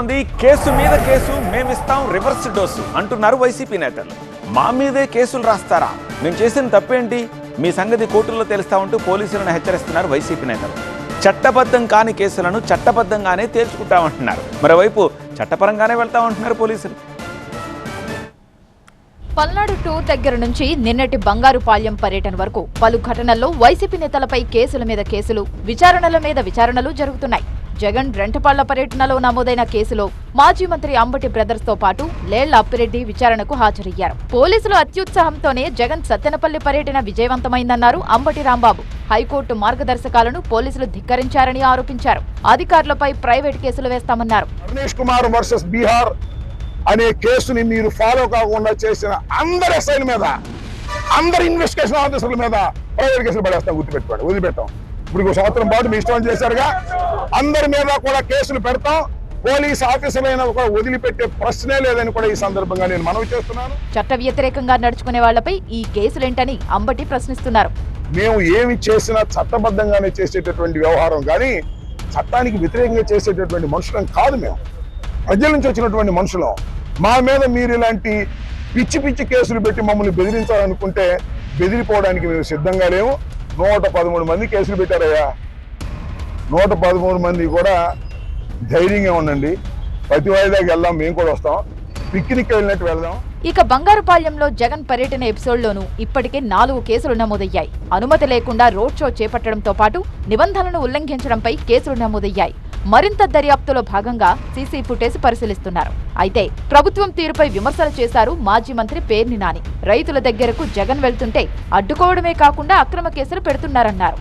ఉంది. కేసు మీద కేసు మేమిస్తాం రివర్స్ డోసు అంటున్నారు వైసీపీ నేతలు. మా మీదే కేసులు రాస్తారా? మేము చేసిన తప్పేంటి? మీ సంగతి కోర్టుల్లో తెలుస్తా ఉంటూ పోలీసులను హెచ్చరిస్తున్నారు వైసీపీ నేతలు. చట్టబద్ధం కాని కేసులను చట్టబద్ధంగానే తేల్చుకుంటామంటున్నారు. మరోవైపు చట్టపరంగానే వెళ్తామంటున్నారు పోలీసులు. పల్నాడు టూర్ దగ్గర నుంచి నిన్నటి బంగారుపాళ్యం పర్యటన వరకు పలు ఘటనల్లో వైసీపీ నేతలపై కేసుల మీద కేసులు విచారణల మీద విచారణలు జరుగుతున్నాయి. జగన్ రెంటపాళ్ళ పర్యటనలో నమోదైన కేసులో మాజీ మంత్రి అంబటి బ్రదర్స్తో పాటు లేళ్ళ అప్పిరెడ్డి విచారణకు హాజరయ్యారు. పోలీసులు అత్యుత్సాహంతోనే జగన్ సత్తెనపల్లి పర్యటన విజయవంతమైందన్నారు అంబటి రాంబాబు. హైకోర్టు మార్గదర్శకాలను పోలీసులు ధిక్కరించారని ఆరోపించారు. అధికారులపై ప్రైవేట్ కేసులు వేస్తామన్నారు. కుమార్ వర్సెస్ బీహార్ అనే కేసుని మీరు ఫాలో కాకుండా చేసిన అందరి ఎస్ఐల మీద అందరి ఇన్వెస్టిగేషన్ ఆఫీసర్ల మీద ప్రైవేట్ కేసులు పడేస్తాం గుర్తుపెట్టుకోండి వదిలిపెట్టాం. ఇప్పుడు సంవత్సరం పాటు మీ ఇష్టం చేశారుగా. అందరి మీద కూడా కేసులు పెడతాం. పోలీస్ ఆఫీసర్లైనా వదిలిపెట్టే ప్రశ్నే లేదని కూడా ఈ సందర్భంగా నేను మనవి చేస్తున్నాను. చట్ట వ్యతిరేకంగా నడుచుకునే వాళ్ళపై ఈ కేసులేంటని అంబటి ప్రశ్నిస్తున్నారు. మేము ఏమి చేసినా చట్టబద్ధంగానే చేసేటటువంటి వ్యవహారం కానీ చట్టానికి వ్యతిరేకంగా చేసేటటువంటి మనుషులం కాదు మేము. ప్రజల నుంచి వచ్చినటువంటి మనుషులం. మా మీద మీరు ఇలాంటి పిచ్చి పిచ్చి కేసులు పెట్టి మమ్మల్ని బెదిరించాలనుకుంటే బెదిరిపోవడానికి మేము సిద్ధంగా లేవు నూట పదమూడు మంది కేసులు పెట్టారయ్యా. నూట పదమూడు మంది కూడా ధైర్యంగా ఉండండి. ప్రతి వాయిదాకి వెళ్దాం మేము కూడా వస్తాం. పిక్నిక్ వెళ్ళినట్టు వెళ్దాం. ఇక బంగారుపాళ్యంలో జగన్ పర్యటన ఎపిసోడ్లోనూ ఇప్పటికే నాలుగు కేసులు నమోదయ్యాయి. అనుమతి లేకుండా రోడ్ షో చేపట్టడంతో పాటు నిబంధనలను ఉల్లంఘించడంపై కేసులు నమోదయ్యాయి. మరింత దర్యాప్తులో భాగంగా సీసీ ఫుటేజ్ పరిశీలిస్తున్నారు. అయితే ప్రభుత్వం తీరుపై విమర్శలు చేశారు మాజీ మంత్రి పేర్ని నాని. రైతుల దగ్గరకు జగన్ వెళ్తుంటే అడ్డుకోవడమే కాకుండా అక్రమ కేసులు పెడుతున్నారన్నారు.